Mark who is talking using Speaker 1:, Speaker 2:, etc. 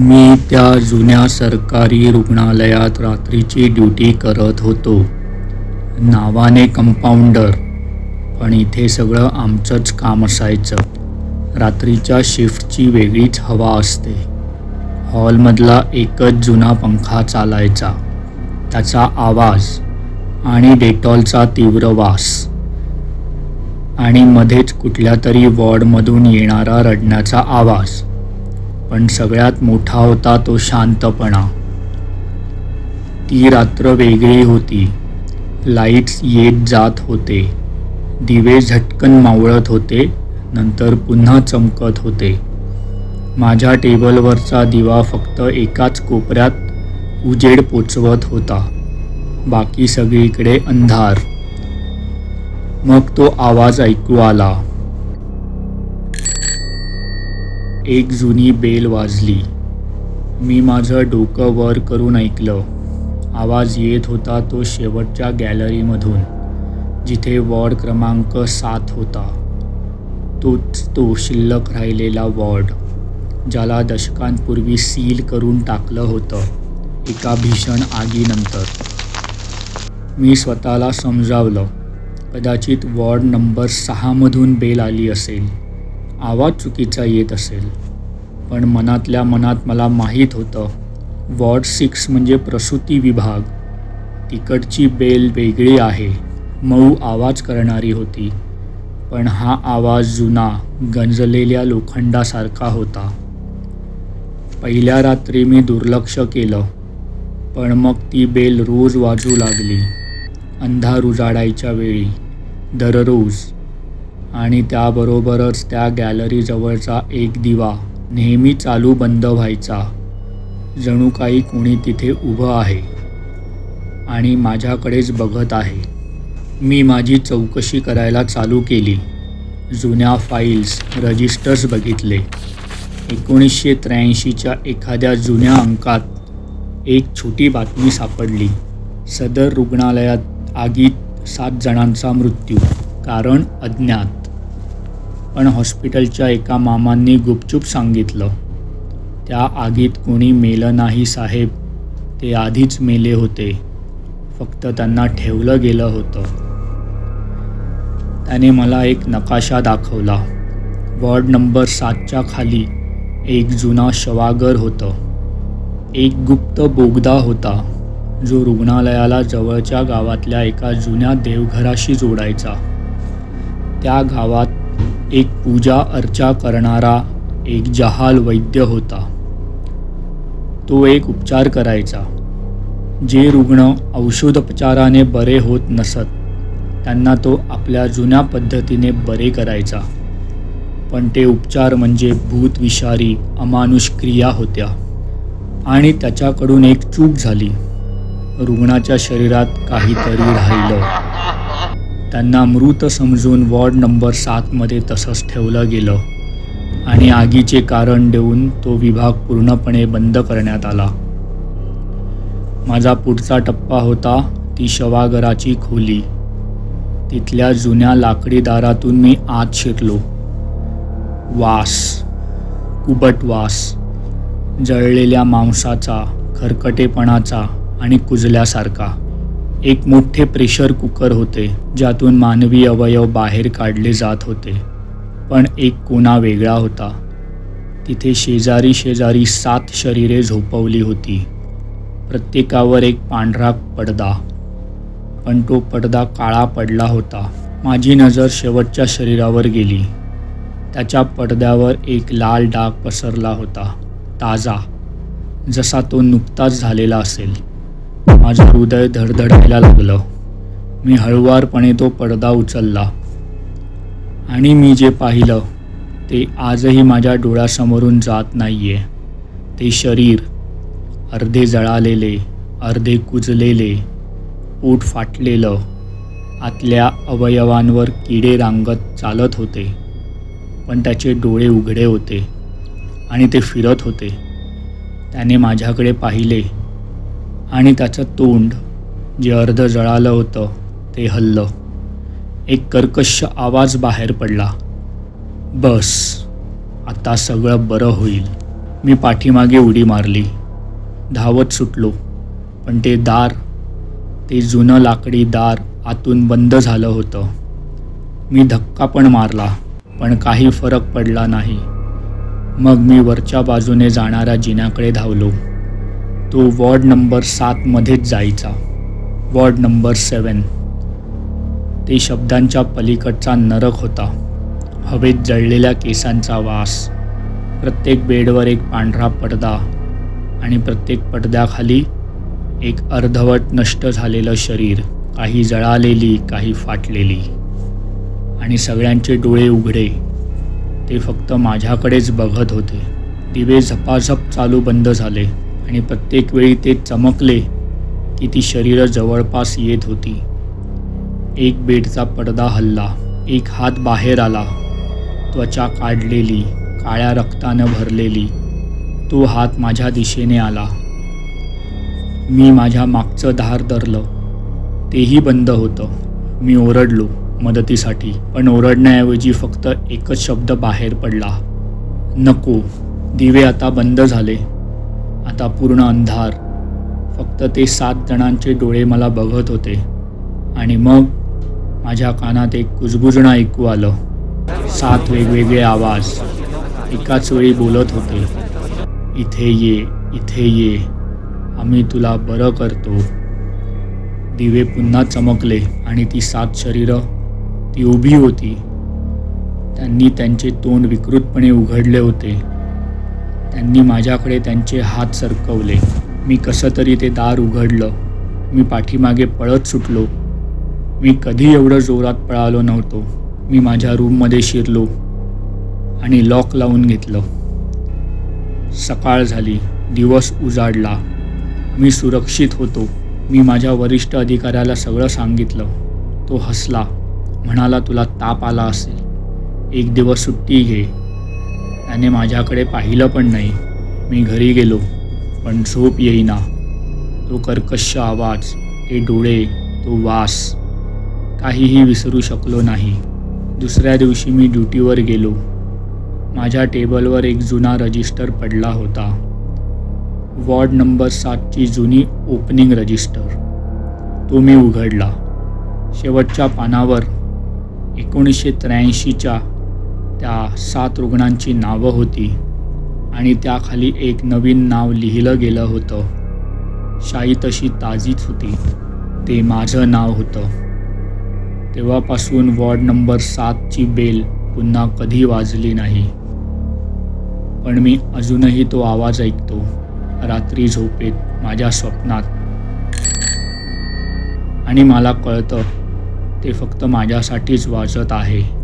Speaker 1: मी त्या जुन्या सरकारी रुग्णालयात रात्रीची ड्युटी करत होतो. नावाने कंपाऊंडर पण इथे सगळं आमचंच काम असायचं. रात्रीच्या शिफ्टची वेगळीच हवा असते. हॉलमधला एकच जुना पंखा चालायचा. त्याचा आवाज आणि डेटॉलचा तीव्र वास. आणि मध्येच कुठल्या तरी वॉर्डमधून येणारा रडण्याचा आवाज. पण सगळ्यात मोठा होता तो शांतपणा. ती रात्र वेगळी होती. लाईट्स येत जात होते. दिवे झटकन मावळत होते. नंतर पुन्हा चमकत होते. माझ्या टेबलवरचा दिवा फक्त एकाच कोपऱ्यात उजेड पोचवत होता. बाकी सगळीकडे अंधार. मग तो आवाज ऐकू आला. एक जुनी बेल वाजली. मी माझं डोकं वर करून ऐकलं. आवाज येत होता तो शेवटच्या गॅलरीमधून जिथे वॉर्ड क्रमांक सात होता. तोच तो शिल्लक राहिलेला वॉर्ड ज्याला दशकांपूर्वी सील करून टाकलं होतं एका भीषण आगीनंतर. मी स्वतःला समजावलं कदाचित वॉर्ड नंबर सहामधून बेल आली असेल. आवाज चुकीचा येत असेल. पण मनातल्या मनात मला माहीत होतं वॉर्ड सिक्स म्हणजे प्रसूती विभाग. तिकडची बेल वेगळी आहे मऊ आवाज करणारी होती. पण हा आवाज जुना गंजलेल्या लोखंडासारखा होता. पहिल्या रात्री मी दुर्लक्ष केलं पण मग ती बेल रोज वाजू लागली. अंधार उजाडायच्या वेळी दररोज. आणि त्याबरोबरच त्या गॅलरीजवळचा एक दिवा नेहमी चालू बंद व्हायचा. जणू काही कोणी तिथे उभं आहे आणि माझ्याकडेच बघत आहे. मी माझी चौकशी करायला चालू केली. जुन्या फाईल्स रजिस्टर्स बघितले. एकोणीसशे त्र्याऐंशीच्या एखाद्या जुन्या अंकात एक छोटी बातमी सापडली. सदर रुग्णालयात आगीत सात जणांचा मृत्यू कारण अज्ञात. पण हॉस्पिटलच्या एका मामांनी गुपचूप सांगितलं त्या आगीत कोणी मेलं नाही साहेब ते आधीच मेले होते. फक्त त्यांना ठेवलं गेलं होतं. त्याने मला एक नकाशा दाखवला. वॉर्ड नंबर सातच्या खाली एक जुना शवागर होतं. एक गुप्त बोगदा होता जो रुग्णालयाला जवळच्या गावातल्या एका जुन्या देवघराशी जोडायचा. त्या गावात एक पूजा अर्चा करणारा एक जहाल वैद्य होता. तो एक उपचार करायचा. जे रुग्ण औषधोपचाराने बरे होत नसत त्यांना तो आपल्या जुन्या पद्धतीने बरे करायचा. पण ते उपचार म्हणजे भूतविषारी अमानुष क्रिया होत्या. आणि त्याच्याकडून एक चूक झाली. रुग्णाच्या शरीरात काहीतरी राहिलं. त्यांना मृत समजून वॉर्ड नंबर सातमध्ये तसंच ठेवलं गेलं. आणि आगीचे कारण देऊन तो विभाग पूर्णपणे बंद करण्यात आला. माझा पुढचा टप्पा होता ती शवागराची खोली. तिथल्या जुन्या लाकडी दारातून मी आत शिरलो. वास कुबट वास जळलेल्या मांसाचा खरकटेपणाचा आणि कुजल्यासारखा. एक मोठे प्रेशर कुकर होते ज्यातून मानवी अवयव बाहेर काढले जात होते. पण एक कोना वेगळा होता. तिथे शेजारी शेजारी सात शरीरे झोपवली होती. प्रत्येकावर एक पांढरा पडदा. पण तो पडदा काळा पडला होता. माझी नजर शेवटच्या शरीरावर गेली. त्याच्या पडद्यावर एक लाल डाग पसरला होता ताजा. जसा तो नुकताच झालेला असेल. माझं हृदय धडधडायला लागलं. मी हळुवारपणे तो पडदा उचलला. आणि मी जे पाहिलं ते आजही माझ्या डोळ्यासमोरून जात नाही आहे ते शरीर अर्धे जळालेले अर्धे कुजलेले पोट फाटलेलं आतल्या अवयवांवर किडे रांगत चालत होते. पण त्याचे डोळे उघडे होते आणि ते फिरत होते. त्याने माझ्याकडे पाहिले आणि त्याचं तोंड जे अर्ध जळालं होतं ते हल्लं. एक कर्कश आवाज बाहेर पडला. बस आता सगळं बरं होईल. मी पाठीमागे उडी मारली. धावत सुटलो पण ते दार ते जुनं लाकडी दार आतून बंद झालं होतं. मी धक्का पण मारला पण काही फरक पडला नाही. मग मी वरच्या बाजूने जाणाऱ्या जिन्याकडे धावलो. तो वॉर्ड नंबर सातमध्येच जायचा. वॉर्ड नंबर सेवन ते शब्दांच्या पलीकडचा नरक होता. हवेत जळलेल्या केसांचा वास. प्रत्येक बेडवर एक पांढरा पडदा आणि प्रत्येक पडद्याखाली एक अर्धवट नष्ट झालेलं शरीर काही जळालेली काही फाटलेली. आणि सगळ्यांचे डोळे उघडे. ते फक्त माझ्याकडेच बघत होते. दिवे झपाझप चालू बंद झाले. आणि प्रत्येक वेळी ते चमकले की ती शरीरं जवळपास येत होती. एक बेडचा पडदा हल्ला एक हात बाहेर आला त्वचा काढलेली काळ्या रक्तानं भरलेली तो हात माझ्या दिशेने आला. मी माझ्या मागचं धार धरलं. तेही बंद होतं. मी ओरडलो मदतीसाठी पण ओरडण्याऐवजी फक्त एकच शब्द बाहेर पडला. नको दिवे आता बंद झाले. आता पूर्ण अंधार. फक्त ते सात जणांचे डोळे मला बघत होते. आणि मग माझ्या कानात एक कुजबुजणं ऐकू आलं. सात वेगवेगळे आवाज. एकाच वेळी बोलत होते. इथे ये इथे ये. आम्ही तुला बरं करतो. दिवे पुन्हा चमकले आणि ती सात शरीरं ती उभी होती. त्यांनी त्यांचे तोंड विकृतपणे उघडले होते. त्यांनी माझ्याकडे त्यांचे हात सरकवले. मी कसं तरी ते दार उघडलं. मी पाठीमागे पळत सुटलो. मी कधी एवढं जोरात पळालो नव्हतो. मी माझ्या रूममध्ये शिरलो आणि लॉक लावून घेतलं. सकाळ झाली. दिवस उजाडला. मी सुरक्षित होतो. मी माझ्या वरिष्ठ अधिकाऱ्याला सगळं सांगितलं. तो हसला. म्हणाला तुला ताप आला असेल. एक दिवस सुट्टी घे. त्याने माझ्याकडे पाहिलं पण नाही. मी घरी गेलो पण झोप येईना. तो कर्कश आवाज ते डोळे तो वास काहीही विसरू शकलो नाही. दुसऱ्या दिवशी मी ड्युटीवर गेलो. माझ्या टेबलवर एक जुना रजिस्टर पडला होता. वॉर्ड नंबर सातची जुनी ओपनिंग रजिस्टर. तो मी उघडला. शेवटच्या पानावर एकोणीसशे त्र्याऐंशीच्या त्या सात रुग्णांची नावं होती आणि त्याखाली एक नवीन नाव लिहिलं गेलं होतं. शाई तशी ताजीच होती. ते माझं नाव होतं. तेव्हापासून वॉर्ड नंबर सातची बेल पुन्हा कधी वाजली नाही. पण मी अजूनही तो आवाज ऐकतो. रात्री झोपेत माझ्या स्वप्नात. आणि मला कळतं ते फक्त माझ्यासाठीच वाजत आहे.